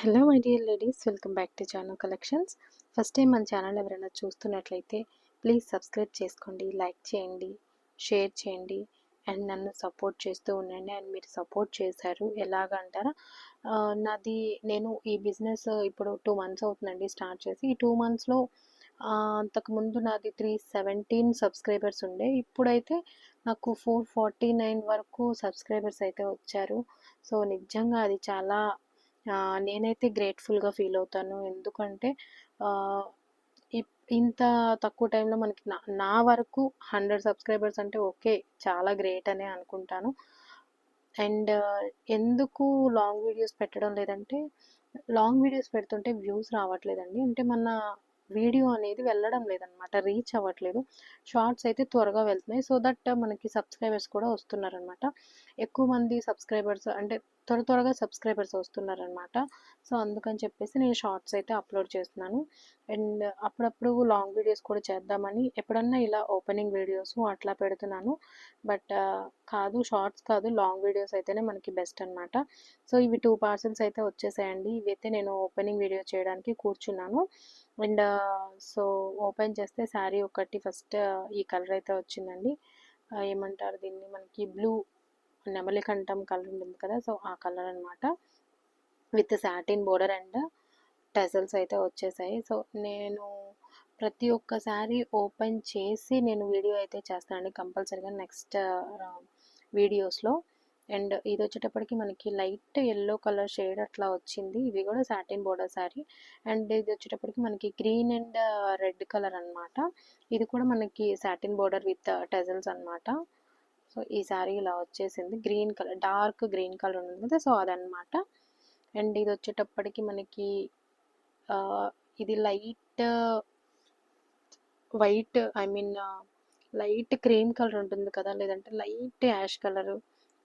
Hello my dear ladies welcome back to channel collections first time మన channel ఎవరైనా చూస్తున్నట్లయితే please subscribe చేసుకోండి like చేయండి షేర్ చేయండి అండ్ నన్ను సపోర్ట్ చేస్తూ ఉండండి. అండ్ మీరు సపోర్ట్ చేశారు ఎలాగంటారా అంటారా? నాది నేను ఈ బిజినెస్ ఇప్పుడు టూ మంత్స్ అవుతుందండి స్టార్ట్ చేసి. ఈ టూ మంత్స్లో అంతకుముందు నాది త్రీ సెవెంటీన్ సబ్స్క్రైబర్స్ ఉండే. ఇప్పుడైతే నాకు ఫోర్ ఫార్టీ నైన్ వరకు సబ్స్క్రైబర్స్ అయితే వచ్చారు. సో నిజంగా అది చాలా నేనైతే గ్రేట్ఫుల్గా ఫీల్ అవుతాను. ఎందుకంటే ఇప్- ఇంత తక్కువ టైంలో మనకి నా నా వరకు హండ్రెడ్ సబ్స్క్రైబర్స్ అంటే ఓకే చాలా గ్రేట్ అనే అనుకుంటాను. అండ్ ఎందుకు లాంగ్ వీడియోస్ పెట్టడం లేదంటే లాంగ్ వీడియోస్ పెడుతుంటే వ్యూస్ రావట్లేదండి. అంటే మన వీడియో అనేది వెళ్ళడం లేదనమాట రీచ్ అవ్వట్లేదు. షార్ట్స్ అయితే త్వరగా వెళ్తున్నాయి. సో దట్ మనకి సబ్స్క్రైబర్స్ కూడా వస్తున్నారనమాట. ఎక్కువ మంది సబ్స్క్రైబర్స్ అంటే త్వర త్వరగా సబ్స్క్రైబర్స్ వస్తున్నారనమాట. సో అందుకని చెప్పేసి నేను షార్ట్స్ అయితే అప్లోడ్ చేస్తున్నాను. అండ్ అప్పుడప్పుడు లాంగ్ వీడియోస్ కూడా చేద్దామని ఎప్పుడన్నా ఇలా ఓపెనింగ్ వీడియోస్ అట్లా పెడుతున్నాను. బట్ కాదు షార్ట్స్ కాదు లాంగ్ వీడియోస్ అయితేనే మనకి బెస్ట్ అనమాట. సో ఇవి టూ పార్సల్స్ అయితే వచ్చేసాయండి. ఇవైతే నేను ఓపెనింగ్ వీడియో చేయడానికి కూర్చున్నాను. అండ్ సో ఓపెన్ చేస్తే శారీ ఒకటి ఫస్ట్ ఈ కలర్ అయితే వచ్చిందండి. ఏమంటారు దీన్ని? మనకి బ్లూ నెమలికంఠం కలర్ ఉంటుంది కదా సో ఆ కలర్ అనమాట with satin border and tassels అయితే వచ్చేసాయి. సో నేను ప్రతి ఒక్క శారీ ఓపెన్ చేసి నేను వీడియో అయితే చేస్తానండి కంపల్సరీగా నెక్స్ట్ వీడియోస్లో. అండ్ ఇది వచ్చేటప్పటికి మనకి లైట్ ఎల్లో కలర్ షేడ్ అట్లా వచ్చింది. ఇవి కూడా సాటిన్ బోర్డర్ సారీ అండ్ ఇది వచ్చేటప్పటికి మనకి గ్రీన్ అండ్ రెడ్ కలర్ అన్నమాట. ఇది కూడా మనకి సాటిన్ బోర్డర్ విత్ టెజల్స్ అన్నమాట. సో ఈ శారీ ఇలా వచ్చేసింది. Green colour dark green colour ఉంది కదా సో అదనమాట అండ్ ఇది వచ్చేటప్పటికి మనకి ఇది light white I mean light cream colour ఉంటుంది కదా లేదంటే లైట్ యాష్ కలర్.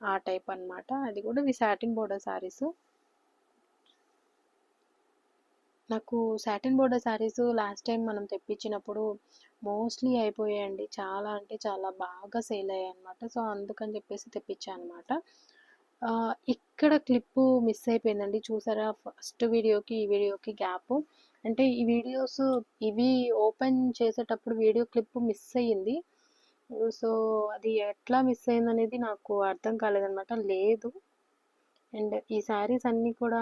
ఆ టైప్ అన్నమాట. అది కూడా ఇవి సాటిన్ బోర్డర్ సారీస్. నాకు satin border saris last time మనం తెప్పించినప్పుడు మోస్ట్లీ అయిపోయాయండి. చాలా అంటే చాలా బాగా సేల్ అయ్యాయి అనమాట సో అందుకని చెప్పేసి తెప్పించాను అనమాట ఇక్కడ క్లిప్పు మిస్ అయిపోయిందండి. చూసారా? ఫస్ట్ వీడియోకి ఈ వీడియోకి గ్యాప్. అంటే ఈ వీడియోస్ ఇవి ఓపెన్ చేసేటప్పుడు వీడియో క్లిప్ మిస్ అయ్యింది. సో అది ఎట్లా మిస్ అయింది అనేది నాకు అర్థం కాలేదనమాట. లేదు. అండ్ ఈ శారీస్ అన్నీ కూడా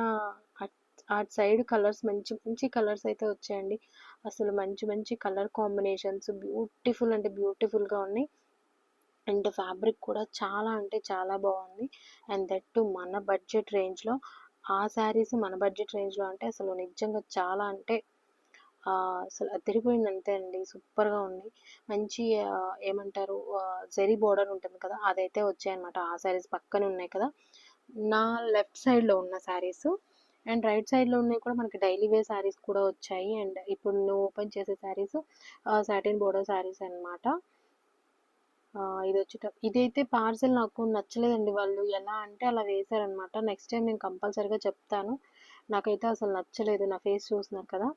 అట్ అటు సైడ్ కలర్స్ మంచి మంచి కలర్స్ అయితే వచ్చాయండి. అసలు మంచి మంచి కలర్ కాంబినేషన్స్ బ్యూటిఫుల్ అంటే బ్యూటిఫుల్గా ఉన్నాయి. అండ్ ఫ్యాబ్రిక్ కూడా చాలా అంటే చాలా బాగుంది. అండ్ దట్ టు మన బడ్జెట్ రేంజ్లో ఆ శారీస్ మన బడ్జెట్ రేంజ్లో అంటే అసలు నిజంగా చాలా అంటే అసలు అదిరిపోయింది అంతే అండి సూపర్గా ఉంది. మంచి ఏమంటారు జరీ బోర్డర్ ఉంటుంది కదా అదైతే వచ్చాయన్నమాట. ఆ శారీస్ పక్కన ఉన్నాయి కదా. నా లెఫ్ట్ సైడ్లో ఉన్న శారీస్ అండ్ రైట్ సైడ్లో ఉన్నాయి కూడా మనకి డైలీ వేర్ శారీస్ కూడా వచ్చాయి. అండ్ ఇప్పుడు నువ్వు ఓపెన్ చేసే శారీస్ సాటిన్ బోర్డర్ శారీస్ అనమాట ఇది వచ్చేట ఇదైతే పార్సెల్ నాకు నచ్చలేదండి వాళ్ళు. ఎలా అంటే అలా వేశారనమాట నెక్స్ట్ టైం నేను కంపల్సరీగా చెప్తాను. నాకైతే అసలు నచ్చలేదు. నా ఫేస్ చూస్తున్నారు కదా.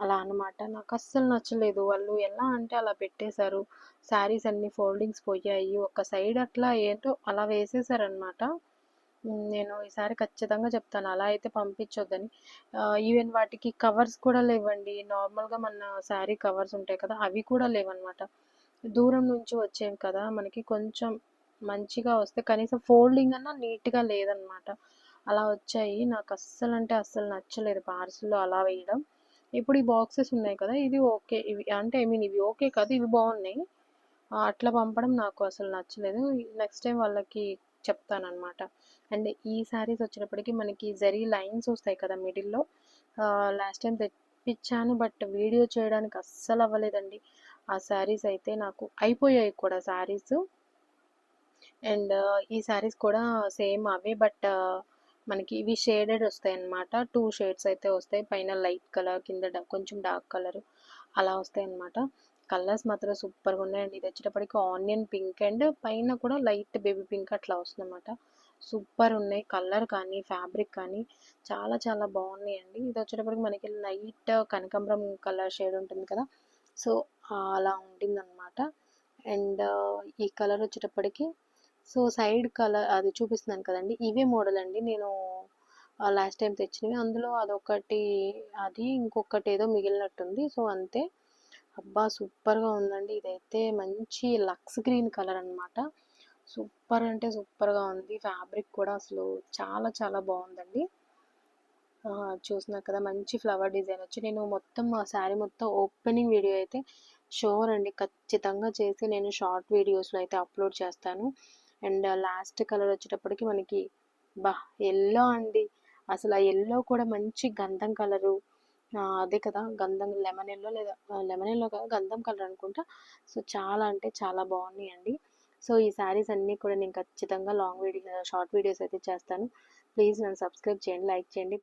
అలా అనమాట నాకు అస్సలు నచ్చలేదు. వాళ్ళు ఎలా అంటే అలా పెట్టేశారు. శారీస్ అన్ని ఫోల్డింగ్స్ పోయాయి. ఒక సైడ్ అట్లా ఏంటో అలా వేసేసారనమాట నేను ఈసారి ఖచ్చితంగా చెప్తాను. అలా అయితే పంపించొద్దని. ఈవెన్ వాటికి కవర్స్ కూడా లేవండి. నార్మల్గా మన శారీ కవర్స్ ఉంటాయి కదా అవి కూడా లేవన్నమాట. దూరం నుంచి వచ్చాం కదా మనకి కొంచెం మంచిగా వస్తే కనీసం ఫోల్డింగ్ అన్నా నీట్గా లేదనమాట అలా వచ్చాయి. నాకు అస్సలు అంటే అస్సలు నచ్చలేదు పార్సిల్లో అలా వేయడం. ఇప్పుడు ఈ బాక్సెస్ ఉన్నాయి కదా ఇది ఓకే. ఇవి అంటే ఐ మీన్ ఇవి ఓకే కాదు ఇవి బాగున్నాయి. అట్లా పంపడం నాకు అసలు నచ్చలేదు. నెక్స్ట్ టైం వాళ్ళకి చెప్తానమాట అండ్ ఈ శారీస్ వచ్చినప్పటికీ మనకి జరీ లైన్స్ వస్తాయి కదా మిడిల్లో. లాస్ట్ టైం తెప్పించాను బట్ వీడియో చేయడానికి అస్సలు అవ్వలేదండి. ఆ శారీస్ అయితే నాకు అయిపోయాయి కూడా శారీస్ అండ్ ఈ శారీస్ కూడా సేమ్ అవే బట్ మనకి ఇవి షేడెడ్ వస్తాయి అన్నమాట టూ షేడ్స్ అయితే వస్తాయి. పైన లైట్ కలర్ కింద కొంచెం డార్క్ కలర్ అలా వస్తాయి అన్నమాట కలర్స్ మాత్రం సూపర్గా ఉన్నాయండి. ఇది వచ్చేటప్పటికి ఆనియన్ పింక్ అండ్ పైన కూడా లైట్ బేబీ పింక్ అట్లా వస్తుందన్నమాట. సూపర్ ఉన్నాయి. కలర్ కానీ ఫ్యాబ్రిక్ కానీ చాలా చాలా బాగున్నాయండి. ఇది వచ్చేటప్పటికి మనకి లైట్ కనకాంబరం కలర్ షేడ్ ఉంటుంది కదా. సో అలా ఉంటుందన్నమాట. అండ్ ఈ కలర్ వచ్చేటప్పటికి సో సైడ్ కలర్ అది చూపిస్తున్నాను కదండి. ఇవే మోడల్ అండి. నేను లాస్ట్ టైం తెచ్చినవి. అందులో అదొకటి అది ఇంకొకటి ఏదో మిగిలినట్టుంది. సో అంతే. అబ్బా సూపర్గా ఉందండి. ఇదైతే మంచి లక్స్ గ్రీన్ కలర్ అనమాట సూపర్ అంటే సూపర్గా ఉంది. ఫ్యాబ్రిక్ కూడా అసలు చాలా చాలా బాగుందండి. చూసినా కదా మంచి ఫ్లవర్ డిజైన్ వచ్చి. నేను మొత్తం శారీ మొత్తం ఓపెనింగ్ వీడియో అయితే షోర్ అండి. ఖచ్చితంగా చేసి నేను షార్ట్ వీడియోస్లో అయితే అప్లోడ్ చేస్తాను. అండ్ లాస్ట్ కలర్ వచ్చేటప్పటికి మనకి బా ఎల్లో అండి. అసలు ఆ ఎల్లో కూడా మంచి గంధం కలరు. అదే కదా గంధం లెమన్ ఎల్లో లేదా లెమన్ ఎల్లో కదా గంధం కలర్ అనుకుంటా. సో చాలా అంటే చాలా బాగున్నాయి అండి. సో ఈ శారీస్ అన్నీ కూడా నేను ఖచ్చితంగా లాంగ్ వీడియో షార్ట్ వీడియోస్ అయితే చేస్తాను. ప్లీజ్ నన్ను సబ్స్క్రైబ్ చేయండి లైక్ చేయండి.